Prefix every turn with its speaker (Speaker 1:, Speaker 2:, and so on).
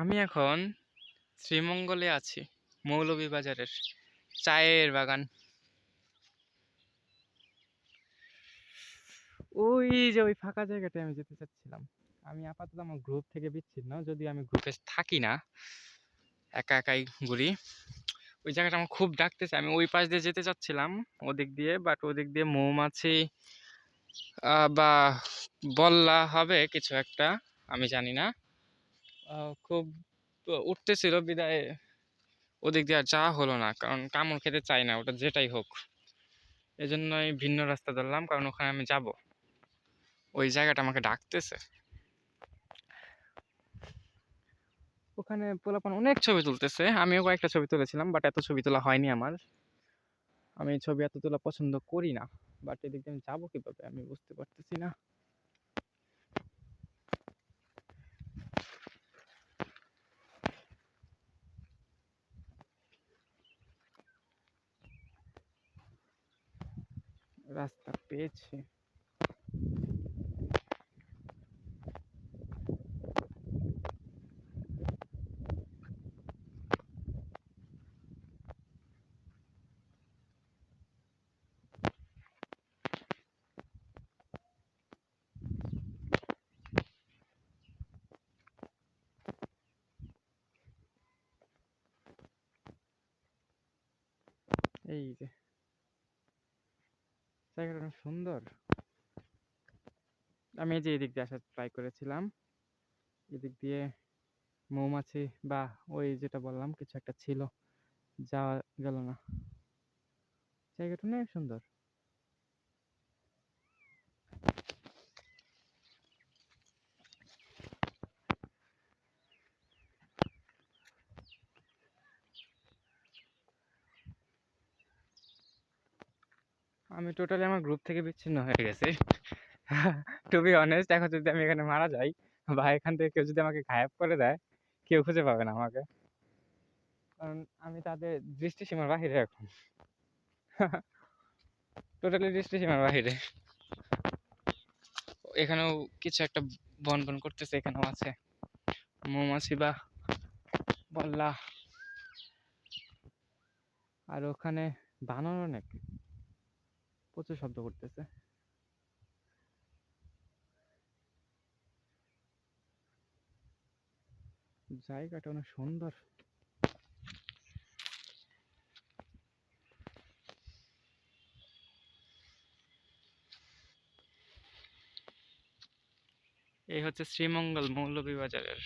Speaker 1: আমি এখন শ্রীমঙ্গলে আছি, মৌলভীবাজারের চায়ের বাগান। ওই যে ওই ফাঁকা জায়গাটায় আমি যেতে চাচ্ছিলাম। আমি আপাতত আমার গ্রুপ থেকে বিচ্ছিন্ন, যদি আমি গ্রুপে থাকি না, একা একাই ঘুরি। ওই জায়গাটা আমার খুব ডাকতেছে, আমি ওই পাশ দিয়ে যেতে চাচ্ছিলাম, ওদিক দিয়ে বাট ওদিক দিয়ে মৌমাছি বা বল্লা হবে কিছু একটা, আমি জানি না। খুব উঠতেছিল বিদায়, ওদিক দিয়ে আর যাওয়া হলো না, কারণ কামড় খেতে চাই না, ওটা যেটাই হোক। এজন্যই ভিন্ন রাস্তা ধরলাম, কারণ ওখানে আমি যাব। ওই জায়গাটা আমাকে ডাকতেছে। ওখানে পোলাপান অনেক ছবি তুলতেছে, আমিও কয়েকটা ছবি তুলেছিলাম, বাট এত ছবি তোলা হয়নি আমার। আমি ছবি এত তোলা পছন্দ করি না, বাট এদিক আমি যাব কীভাবে আমি বুঝতে পারতেছি না। রাস্তা পেয়েছি এই যে জায়গাটা অনেক সুন্দর। আমি এই যে এদিক দিয়ে আসার ট্রাই করেছিলাম। এদিক দিয়ে মৌমাছি বা ওই যেটা বললাম, কিছু একটা ছিল, যাওয়া গেল না। জায়গাটা অনেক সুন্দর। আমি টোটালি আমার গ্রুপ থেকে বিচ্ছিন্ন হয়ে গেছি। টু বি অনেস্ট এখন যদি আমি এখানে মারা যাই, বা এখান থেকে কেউ যদি আমাকে গায়েব করে দেয়, কেউ খুঁজে পাবে না আমাকে। কারণ আমি তাদের দৃষ্টিসীমার বাহিরে এখন। টোটালি দৃষ্টিসীমার বাহিরে। এখানেও কিছু একটা বন বন করতেছে, এখানেও আছে। মৌমাছি বা বল্লা। আর ওখানে বানর অনেক। প্রচুর শব্দ করতেছে। জায়গাটা অনেক সুন্দর। এই হচ্ছে শ্রীমঙ্গল মৌলভীবাজারের